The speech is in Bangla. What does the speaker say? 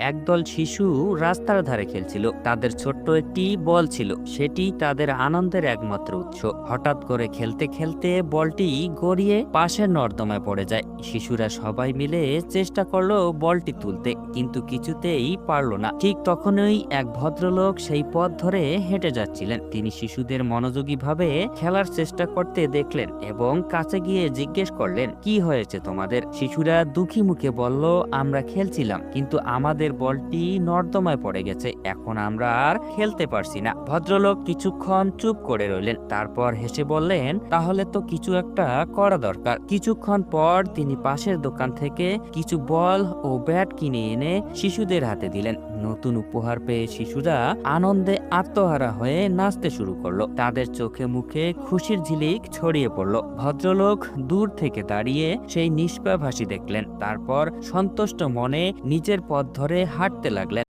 একদল শিশু রাস্তার ধারে খেলছিল। তাদের ছোট্ট একটি বল ছিল। সেটি তাদের আনন্দের একমাত্র উৎস। হঠাৎ করে খেলতে খেলতে বলটি গড়িয়ে পাশের নর্দমায় পড়ে যায়। শিশুরা সবাই মিলে চেষ্টা করল বলটি তুলতে, কিন্তু কিছুতেই পারল না। ঠিক তখনই এক ভদ্রলোক সেই পথ ধরে হেঁটে যাচ্ছিলেন। তিনি শিশুদের মনোযোগীভাবে খেলার চেষ্টা করতে দেখলেন এবং কাছে গিয়ে জিজ্ঞেস করলেন, কি হয়েছে তোমাদের? শিশুরা দুঃখী মুখে বলল, আমরা খেলছিলাম, কিন্তু আমাদের বলটি নর্দমায় পড়ে গেছে। এখন আমরা আর খেলতে পারছি না। ভদ্রলোক কিছুক্ষণ চুপ করে রইলেন। তারপর হেসে বললেন, তাহলে তো কিছু একটা করা দরকার। কিছুক্ষণ পর তিনি পাশের দোকান থেকে কিছু বল ও ব্যাট কিনে এনে শিশুদের হাতে দিলেন। নতুন উপহার পেয়ে শিশুরা আনন্দে আত্মহারা হয়ে নাচতে শুরু করল। তাদের চোখে মুখে খুশির ঝিলিক ছড়িয়ে পড়ল। ভদ্রলোক দূর থেকে দাঁড়িয়ে সেই নিষ্পাপ হাসি দেখলেন। তারপর সন্তুষ্ট মনে নিজের পথ ধরে হাঁটতে লাগলেন